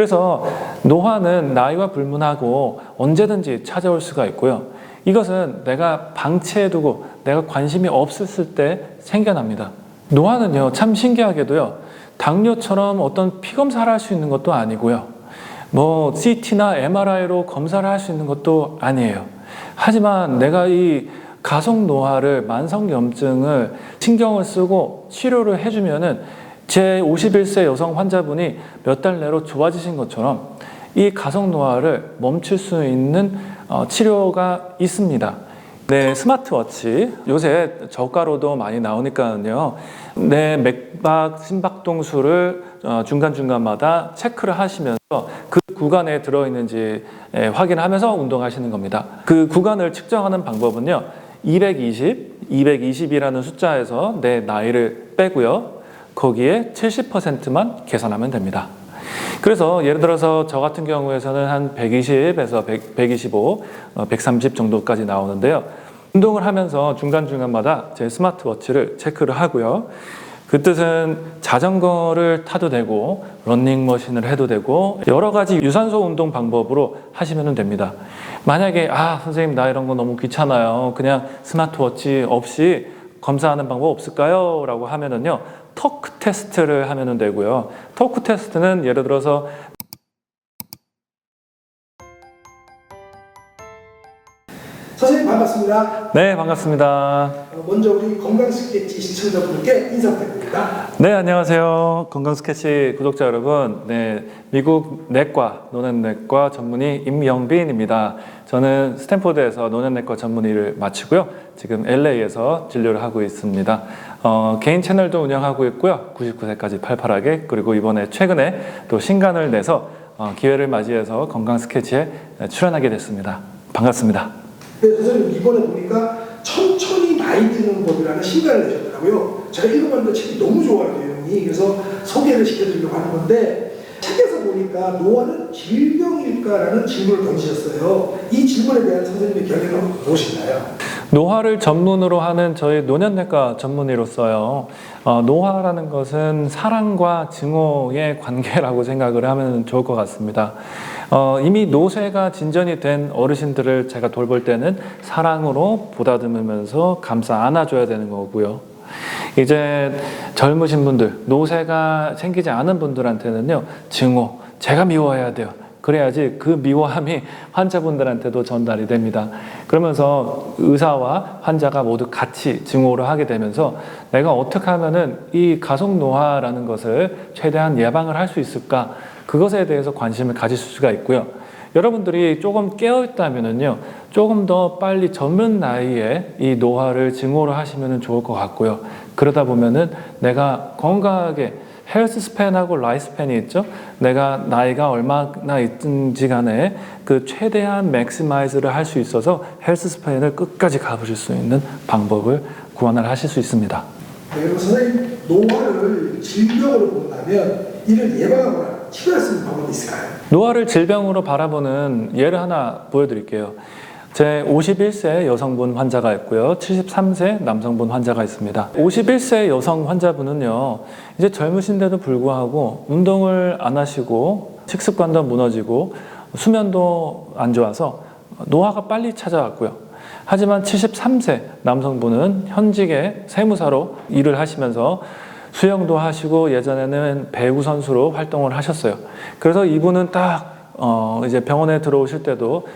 그래서 노화는 나이와 불문하고 언제든지 찾아올 수가 있고요. 이것은 내가 방치해두고 내가 관심이 없었을 때 생겨납니다. 노화는요, 참 신기하게도요, 당뇨처럼 어떤 피 검사를 할 수 있는 것도 아니고요. 뭐 CT나 MRI로 검사를 할 수 있는 것도 아니에요. 하지만 내가 이 가속 노화를 만성 염증을 신경을 쓰고 치료를 해주면은 제 51세 여성 환자분이 몇 달 내로 좋아지신 것처럼 이 가속 노화를 멈출 수 있는 어, 치료가 있습니다. 네, 스마트워치 요새 저가로도 많이 나오니까요. 내 맥박 심박동수를 어, 중간중간마다 체크를 하시면서 그 구간에 들어있는지 예, 확인하면서 운동하시는 겁니다. 그 구간을 측정하는 방법은요. 220, 220이라는 숫자에서 내 나이를 빼고요. 거기에 70%만 계산하면 됩니다. 그래서 예를 들어서 저 같은 경우에서는 한 120에서 100, 125, 어, 130 정도까지 나오는데요. 운동을 하면서 중간중간마다 제 스마트워치를 체크를 하고요. 그 뜻은 자전거를 타도 되고 런닝머신을 해도 되고 여러 가지 유산소 운동 방법으로 하시면 됩니다. 만약에 아 선생님 나 이런 거 너무 귀찮아요. 그냥 스마트워치 없이 검사하는 방법 없을까요? 라고 하면은요 토크 테스트를 하면 되고요. 토크 테스트는 예를 들어서 반갑습니다. 네 반갑습니다. 어, 먼저 우리 건강 스케치 시청자분들께 인사 부탁드립니다. 네 안녕하세요. 건강 스케치 구독자 여러분. 네 미국 내과 노년내과 전문의 임영빈입니다. 저는 스탠포드에서 노년내과 전문의를 마치고요. 지금 LA에서 진료를 하고 있습니다. 어, 개인 채널도 운영하고 있고요. 99세까지 팔팔하게. 그리고 이번에 최근에 또 신간을 내서 어, 기회를 맞이해서 건강 스케치에 출연하게 됐습니다. 반갑습니다 네, 선생님 이번에 보니까 천천히 나이 드는 법이라는 신간을 내셨더라고요. 제가 읽어봤는데 책이 너무 좋아요 내용이. 그래서 소개를 시켜드리려고 하는 건데 책에서 보니까 노화는 질병일까라는 질문을 던지셨어요. 이 질문에 대한 선생님의 견해는 무엇인가요? 노화를 전문으로 하는 저희 노년내과 전문의로서요. 어, 노화라는 것은 사랑과 증오의 관계라고 생각을 하면 좋을 것 같습니다. 어, 이미 노쇠가 진전이 된 어르신들을 제가 돌볼 때는 사랑으로 보다듬으면서 감싸 안아줘야 되는 거고요. 이제 젊으신 분들, 노쇠가 생기지 않은 분들한테는요, 증오, 제가 미워해야 돼요. 그래야지 그 미워함이 환자분들한테도 전달이 됩니다. 그러면서 의사와 환자가 모두 같이 증오를 하게 되면서 내가 어떻게 하면은 이 가속 노화라는 것을 최대한 예방을 할 수 있을까? 그것에 대해서 관심을 가질 수가 있고요. 여러분들이 조금 깨어 있다면은요, 조금 더 빨리 젊은 나이에 이 노화를 증오를 하시면 좋을 것 같고요. 그러다 보면은 내가 건강하게 헬스 스팬하고 라이프 스팬이 있죠. 내가 나이가 얼마나 있든지 간에 그 최대한 맥시마이즈를 할 수 있어서 헬스 스팬을 끝까지 가보실 수 있는 방법을 구원을 하실 수 있습니다. 네, 선생님 노화를 질병으로 본다면 이를 예방하거나 치료할 수 있는 방법이 있을까요? 노화를 질병으로 바라보는 예를 하나 보여드릴게요. 제 51세 여성분 환자가 있고요. 73세 남성분 환자가 있습니다. 51세 여성 환자분은요, 이제 젊으신데도 불구하고 운동을 안 하시고 식습관도 무너지고 수면도 안 좋아서 노화가 빨리 찾아왔고요. 하지만 73세 남성분은 현직의 세무사로 일을 하시면서 수영도 하시고 예전에는 배구 선수로 활동을 하셨어요. 그래서 이분은 딱 어, 이제 병원에 들어오실 때도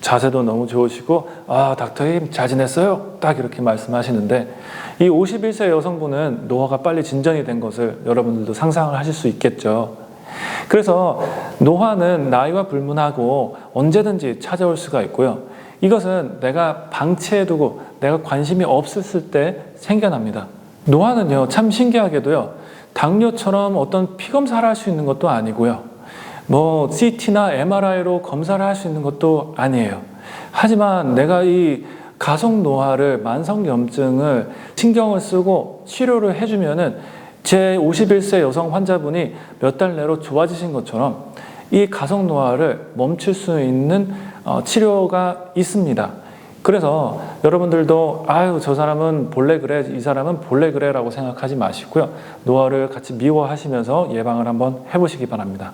자세도 너무 좋으시고 아 닥터님 잘 지냈어요? 딱 이렇게 말씀하시는데 이 51세 여성분은 노화가 빨리 진전이 된 것을 여러분들도 상상을 하실 수 있겠죠. 그래서 노화는 나이와 불문하고 언제든지 찾아올 수가 있고요. 이것은 내가 방치해두고 내가 관심이 없었을 때 생겨납니다. 노화는요, 참 신기하게도요, 당뇨처럼 어떤 피 검사를 할 수 있는 것도 아니고요. 뭐 CT나 MRI로 검사를 할 수 있는 것도 아니에요. 하지만 내가 이 가속 노화를 만성 염증을 신경을 쓰고 치료를 해주면은 제 51세 여성 환자분이 몇 달 내로 좋아지신 것처럼 이 가속 노화를 멈출 수 있는 어, 치료가 있습니다. 그래서 여러분들도 아유 저 사람은 본래 그래 이 사람은 본래 그래라고 생각하지 마시고요 노화를 같이 미워하시면서 예방을 한번 해보시기 바랍니다.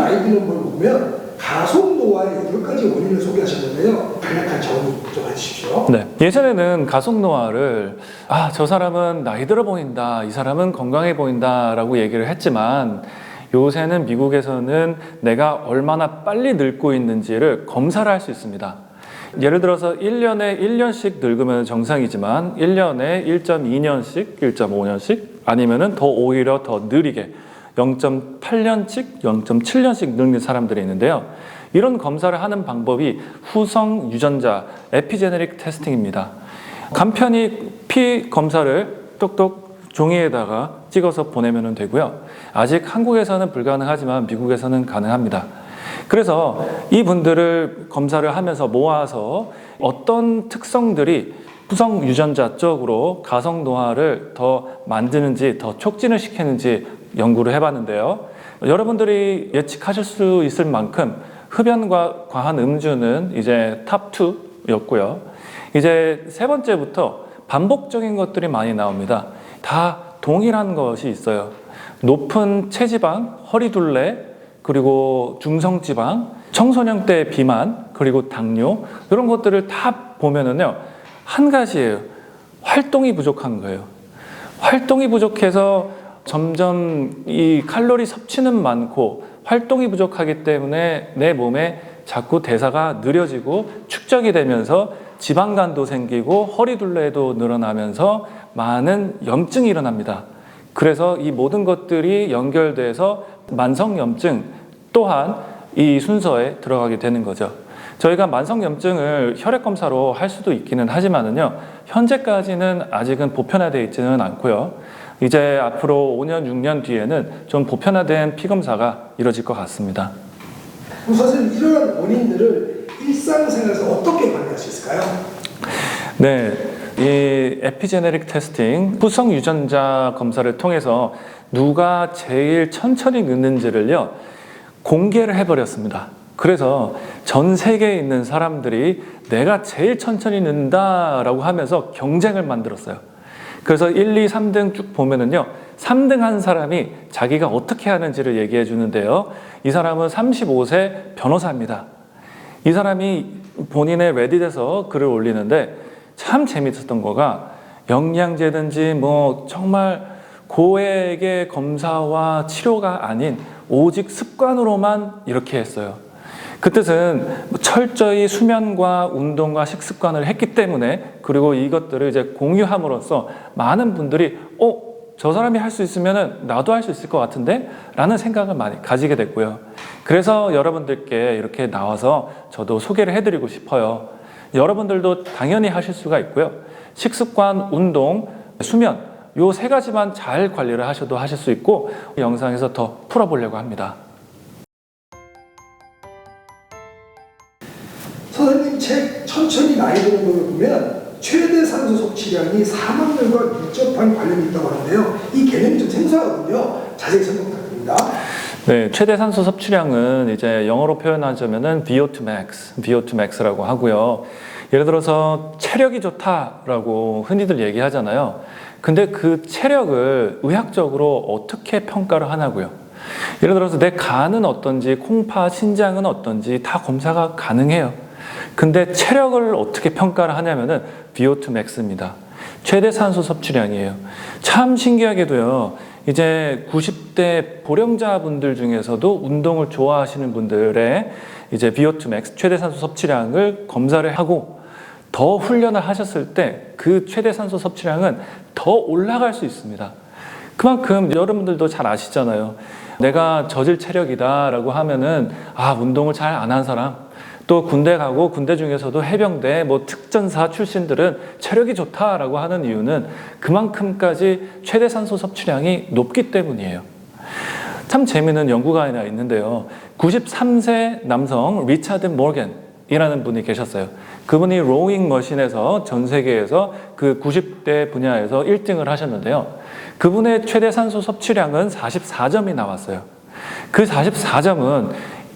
나이 드는 걸 보면 가속 노화의 여덟 가지 원인을 소개하셨는데요. 간략한 정리 좀 해주십시오. 네. 예전에는 가속 노화를 아, 저 사람은 나이 들어 보인다. 이 사람은 건강해 보인다 라고 얘기를 했지만 요새는 미국에서는 내가 얼마나 빨리 늙고 있는지를 검사를 할 수 있습니다. 예를 들어서 1년에 1년씩 늙으면 정상이지만 1년에 1.2년씩, 1.5년씩 아니면은 더 오히려 더 느리게 0.8년씩, 0.7년씩 늙는 사람들이 있는데요. 이런 검사를 하는 방법이 후성 유전자 에피제네릭 테스팅입니다. 간편히 피 검사를 똑똑 종이에다가 찍어서 보내면 되고요. 아직 한국에서는 불가능하지만 미국에서는 가능합니다. 그래서 이분들을 검사를 하면서 모아서 어떤 특성들이 후성 유전자 쪽으로 가성 노화를 더 만드는지 더 촉진을 시키는지 연구를 해봤는데요. 여러분들이 예측하실 수 있을 만큼 흡연과 과한 음주는 이제 탑 2였고요. 이제 세 번째부터 반복적인 것들이 많이 나옵니다. 다 동일한 것이 있어요. 높은 체지방, 허리둘레, 그리고 중성지방, 청소년대 비만, 그리고 당뇨 이런 것들을 다 보면은요 한 가지예요. 활동이 부족한 거예요. 활동이 부족해서 점점 이 칼로리 섭취는 많고 활동이 부족하기 때문에 내 몸에 자꾸 대사가 느려지고 축적이 되면서 지방간도 생기고 허리둘레도 늘어나면서 많은 염증이 일어납니다. 그래서 이 모든 것들이 연결돼서 만성염증 또한 이 순서에 들어가게 되는 거죠. 저희가 만성염증을 혈액검사로 할 수도 있기는 하지만은요, 현재까지는 아직은 보편화되어 있지는 않고요. 이제 앞으로 5년, 6년 뒤에는 좀 보편화된 피검사가 이루어질 것 같습니다. 그럼 선생님 이러한 원인들을 일상생활에서 어떻게 관리할 수 있을까요? 네, 이 에피제네릭 테스팅, 후성 유전자 검사를 통해서 누가 제일 천천히 늙는지를요, 공개를 해버렸습니다. 그래서 전 세계에 있는 사람들이 내가 제일 천천히 늙는다라고 하면서 경쟁을 만들었어요. 그래서 1, 2, 3등 쭉 보면은요, 3등 한 사람이 자기가 어떻게 하는지를 얘기해 주는데요. 이 사람은 35세 변호사입니다. 이 사람이 본인의 레딧에서 글을 올리는데 참 재밌었던 거가 영양제든지 뭐 정말 고액의 검사와 치료가 아닌 오직 습관으로만 이렇게 했어요. 그 뜻은 철저히 수면과 운동과 식습관을 했기 때문에 그리고 이것들을 이제 공유함으로써 많은 분들이 어, 저 사람이 할 수 있으면 나도 할 수 있을 것 같은데? 라는 생각을 많이 가지게 됐고요. 그래서 여러분들께 이렇게 나와서 저도 소개를 해드리고 싶어요. 여러분들도 당연히 하실 수가 있고요. 식습관, 운동, 수면, 요 세 가지만 잘 관리를 하셔도 하실 수 있고 영상에서 더 풀어보려고 합니다. 천천히 나이 드는 걸 보면 최대 산소 섭취량이 사망률과 밀접한 관련이 있다고 하는데요. 이 개념이 좀 생소하거든요. 자세히 설명 부탁드립니다. 네, 최대 산소 섭취량은 이제 영어로 표현하자면은 VO2 max, VO2 max라고 하고요. 예를 들어서 체력이 좋다라고 흔히들 얘기하잖아요. 근데 그 체력을 의학적으로 어떻게 평가를 하냐고요. 예를 들어서 내 간은 어떤지, 콩파, 신장은 어떤지 다 검사가 가능해요. 근데 체력을 어떻게 평가를 하냐면은 VO2 max입니다. 최대 산소 섭취량이에요. 참 신기하게도요. 이제 90대 고령자분들 중에서도 운동을 좋아하시는 분들의 이제 VO2 max 최대 산소 섭취량을 검사를 하고 더 훈련을 하셨을 때 그 최대 산소 섭취량은 더 올라갈 수 있습니다. 그만큼 여러분들도 잘 아시잖아요. 내가 저질 체력이다라고 하면은 아 운동을 잘 안 한 사람 또 군대 가고 군대 중에서도 해병대 뭐 특전사 출신들은 체력이 좋다라고 하는 이유는 그만큼까지 최대 산소 섭취량이 높기 때문이에요. 참 재미있는 연구가 하나 있는데요. 93세 남성 리차드 모겐이라는 분이 계셨어요. 그분이 로잉 머신에서 전 세계에서 그 90대 분야에서 1등을 하셨는데요. 그분의 최대 산소 섭취량은 44점이 나왔어요. 그 44점은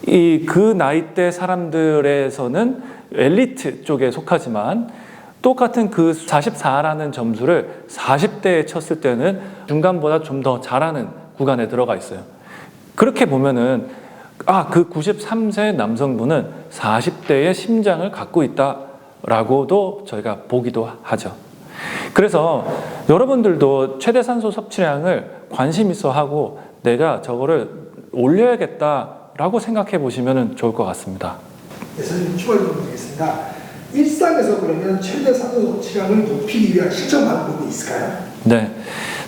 이 그 나이대 사람들에서는 엘리트 쪽에 속하지만 똑같은 그 44라는 점수를 40대에 쳤을 때는 중간보다 좀 더 잘하는 구간에 들어가 있어요. 그렇게 보면은 아, 그 93세 남성분은 40대의 심장을 갖고 있다라고도 저희가 보기도 하죠. 그래서 여러분들도 최대 산소 섭취량을 관심 있어 하고 내가 저거를 올려야겠다 라고 생각해 보시면 좋을 것 같습니다. 네, 선생님 추가 좀 드리겠습니다. 일상에서 그러면 최대 산소 섭취량을 높이기 위한 실천 방법이 있을까요? 네.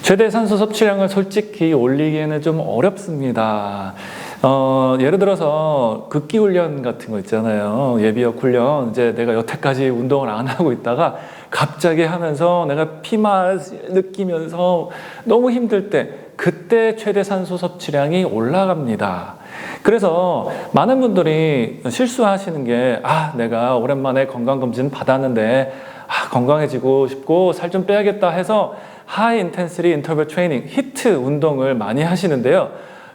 최대 산소 섭취량을 솔직히 올리기에는 좀 어렵습니다. 어, 예를 들어서 극기 훈련 같은 거 있잖아요. 예비역 훈련. 이제 내가 여태까지 운동을 안 하고 있다가 갑자기 하면서 내가 피맛 느끼면서 너무 힘들 때 그때 최대 산소 섭취량이 올라갑니다. 그래서 많은 분들이 실수하시는 게, 아, 내가 오랜만에 건강검진 받았는데, 아, 건강해지고 싶고 살 좀 빼야겠다 해서 하이 인텐시티 인터벌 트레이닝, 히트 운동을 많이 하시는데요.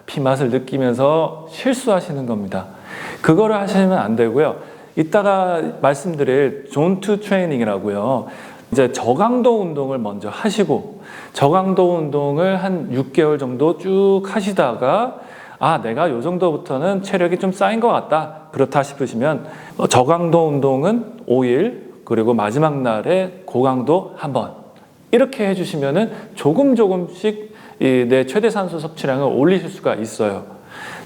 피맛을 느끼면서 실수하시는 겁니다. 그거를 하시면 안 되고요. 이따가 말씀드릴 존투 트레이닝이라고요. 이제 저강도 운동을 먼저 하시고 저강도 운동을 한 6개월 정도 쭉 하시다가 아 내가 요 정도부터는 체력이 좀 쌓인 것 같다 그렇다 싶으시면 어, 저강도 운동은 5일 그리고 마지막 날에 고강도 한 번 이렇게 해주시면은 조금 조금씩 이내 최대 산소 섭취량을 올리실 수가 있어요.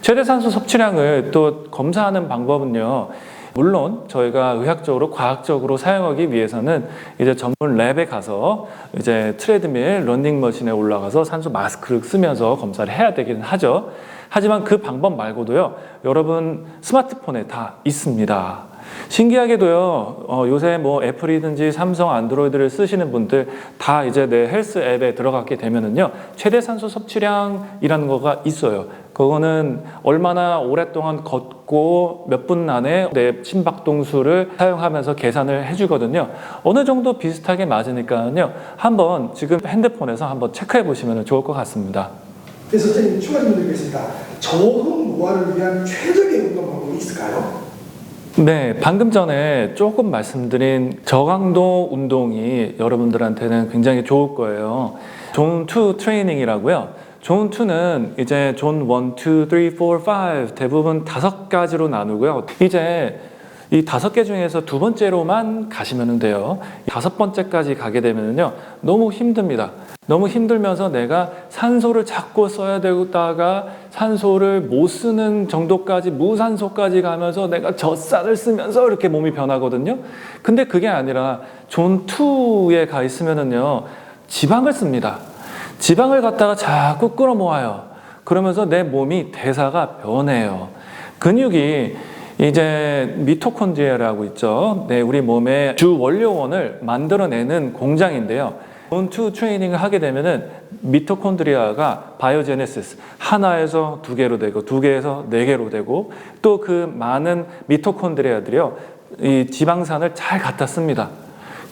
최대 산소 섭취량을 또 검사하는 방법은요. 물론 저희가 의학적으로 과학적으로 사용하기 위해서는 이제 전문 랩에 가서 이제 트레드밀 러닝머신에 올라가서 산소 마스크를 쓰면서 검사를 해야 되긴 하죠. 하지만 그 방법 말고도요. 여러분 스마트폰에 다 있습니다. 신기하게도요, 어, 요새 뭐 애플이든지 삼성 안드로이드를 쓰시는 분들 다 이제 내 헬스 앱에 들어가게 되면은요, 최대 산소 섭취량이라는 거가 있어요. 그거는 얼마나 오랫동안 걷고 몇 분 안에 내 심박동수를 사용하면서 계산을 해주거든요. 어느 정도 비슷하게 맞으니까요, 한번 지금 핸드폰에서 한번 체크해 보시면 좋을 것 같습니다. 네, 선생님 추가 좀 드리겠습니다. 저항 노화를 위한 최적의 운동 방법이 있을까요? 네, 방금 전에 조금 말씀드린 저강도 운동이 여러분들한테는 굉장히 좋을 거예요. 존2 트레이닝이라고요. 존 2는 이제 존 1, 2, 3, 4, 5 대부분 다섯 가지로 나누고요. 이제 이 다섯 개 중에서 두 번째로만 가시면 돼요. 다섯 번째까지 가게 되면요. 너무 힘듭니다. 너무 힘들면서 내가 산소를 자꾸 써야 되다가 산소를 못 쓰는 정도까지 무산소까지 가면서 내가 젖살을 쓰면서 이렇게 몸이 변하거든요. 근데 그게 아니라 존 2에 가 있으면은요. 지방을 씁니다. 지방을 갖다가 자꾸 끌어 모아요. 그러면서 내 몸이 대사가 변해요. 근육이 이제 미토콘드리아라고 있죠. 네, 우리 몸의 주 원료원을 만들어내는 공장인데요. 본투 트레이닝을 하게 되면은 미토콘드리아가 바이오제네시스 하나에서 두 개로 되고 두 개에서 네 개로 되고 또 그 많은 미토콘드리아들이요 이 지방산을 잘 갖다 씁니다.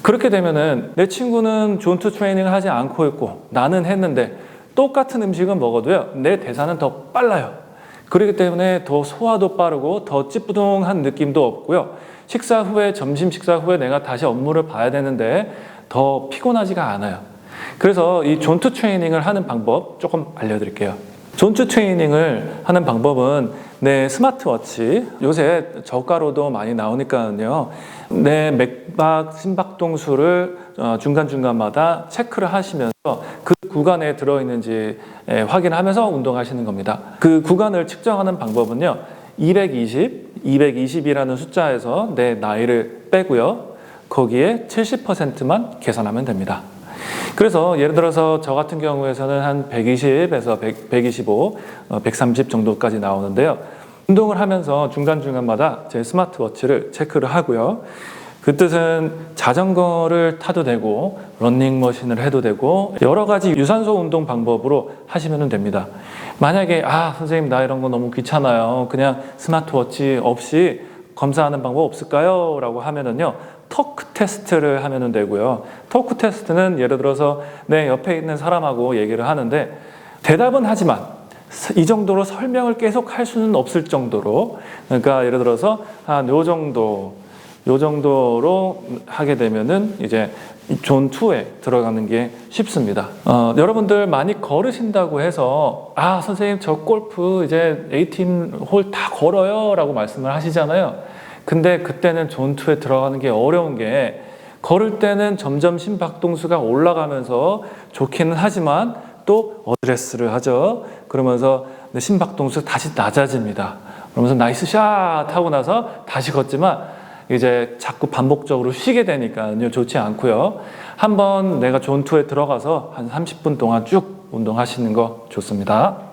그렇게 되면은 내 친구는 존투 트레이닝을 하지 않고 있고 나는 했는데 똑같은 음식은 먹어도요 내 대사는 더 빨라요. 그렇기 때문에 더 소화도 빠르고 더 찌뿌둥한 느낌도 없고요. 식사 후에 점심 식사 후에 내가 다시 업무를 봐야 되는데 더 피곤하지가 않아요. 그래서 이 존투 트레이닝을 하는 방법 조금 알려드릴게요. 존투 트레이닝을 하는 방법은 내 스마트워치 요새 저가로도 많이 나오니까요. 내 맥박 심박동수를 어, 중간중간마다 체크를 하시면서 그 구간에 들어있는지 예, 확인하면서 운동하시는 겁니다. 그 구간을 측정하는 방법은요. 220, 220이라는 숫자에서 내 나이를 빼고요. 거기에 70%만 계산하면 됩니다. 그래서 예를 들어서 저 같은 경우에서는 한 120에서 100, 125, 어, 130 정도까지 나오는데요. 운동을 하면서 중간중간마다 제 스마트워치를 체크를 하고요. 그 뜻은 자전거를 타도 되고 런닝머신을 해도 되고 여러 가지 유산소 운동 방법으로 하시면 됩니다. 만약에 아 선생님 나 이런 거 너무 귀찮아요. 그냥 스마트워치 없이 검사하는 방법 없을까요? 라고 하면은요. 토크 테스트를 하면 되고요. 토크 테스트는 예를 들어서 내 옆에 있는 사람하고 얘기를 하는데 대답은 하지만 이 정도로 설명을 계속 할 수는 없을 정도로 그러니까 예를 들어서 한 요 정도 요 정도로 하게 되면은 이제 존 2에 들어가는 게 쉽습니다. 어, 여러분들 많이 걸으신다고 해서 아 선생님 저 골프 이제 18홀 다 걸어요라고 말씀을 하시잖아요. 근데 그때는 존 2에 들어가는 게 어려운 게 걸을 때는 점점 심박동수가 올라가면서 좋기는 하지만 또 어드레스를 하죠. 그러면서 심박동수 다시 낮아집니다. 그러면서 나이스 샷 하고 나서 다시 걷지만 이제 자꾸 반복적으로 쉬게 되니까요 좋지 않고요. 한번 내가 존투에 들어가서 한 30분 동안 쭉 운동하시는 거 좋습니다.